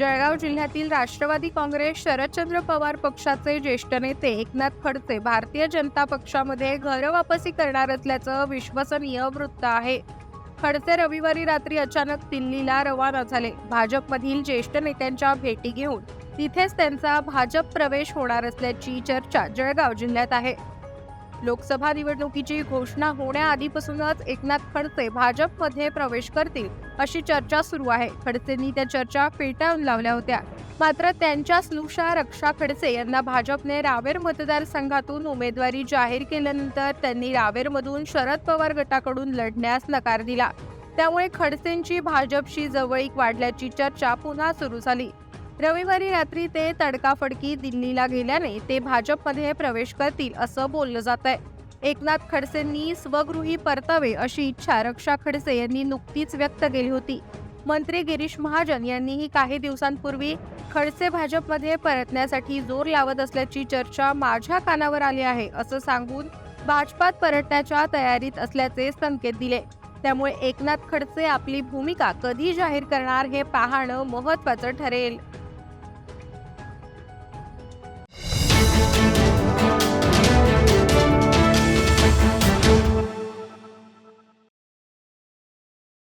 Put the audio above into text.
जळगाव जिल्ह्यातील राष्ट्रवादी काँग्रेस शरदचंद्र पवार पक्षाचे ज्येष्ठ नेते एकनाथ खडसे भारतीय जनता पक्षामध्ये घरवापसी करणार असल्याचं विश्वसनीय वृत्त आहे. खडसे रविवारी रात्री अचानक दिल्लीला रवाना झाले. भाजपमधील ज्येष्ठ नेत्यांच्या भेटी घेऊन तिथेच त्यांचा भाजप प्रवेश होणार असल्याची चर्चा जळगाव जिल्ह्यात आहे. लोकसभा निवडणुकीची घोषणा होण्याआधीपासूनच एकनाथ खडसे भाजपमध्ये प्रवेश करतील अशी चर्चा सुरू आहे. खडसेंनी त्या चर्चा फेटाळून लावल्या होत्या. मात्र त्यांच्या स्नुषा रक्षा खडसे यांना भाजपने रावेर मतदारसंघातून उमेदवारी जाहीर केल्यानंतर त्यांनी रावेरमधून शरद पवार गटाकडून लढण्यास नकार दिला. त्यामुळे खडसेंची भाजपशी जवळीक वाढल्याची चर्चा पुन्हा सुरू झाली. रविवारी रात्री ते तडकाफडकी दिल्लीला गेल्याने ते भाजपमध्ये प्रवेश करतील असं बोललं जात आहे एकनाथ खडसेंनी स्वगृही परतावे अशी इच्छा रक्षा खडसे यांनी नुकतीच व्यक्त केली होती. मंत्री गिरीश महाजन यांनीही काही दिवसांपूर्वी खडसे भाजपमध्ये परतण्यासाठी जोर लावत असल्याची चर्चा माझ्या कानावर आली आहे असं सांगून भाजपात परतण्याच्या तयारीत असल्याचे संकेत दिले. त्यामुळे एकनाथ खडसे आपली भूमिका कधी जाहीर करणार हे पाहणं महत्वाचं ठरेल.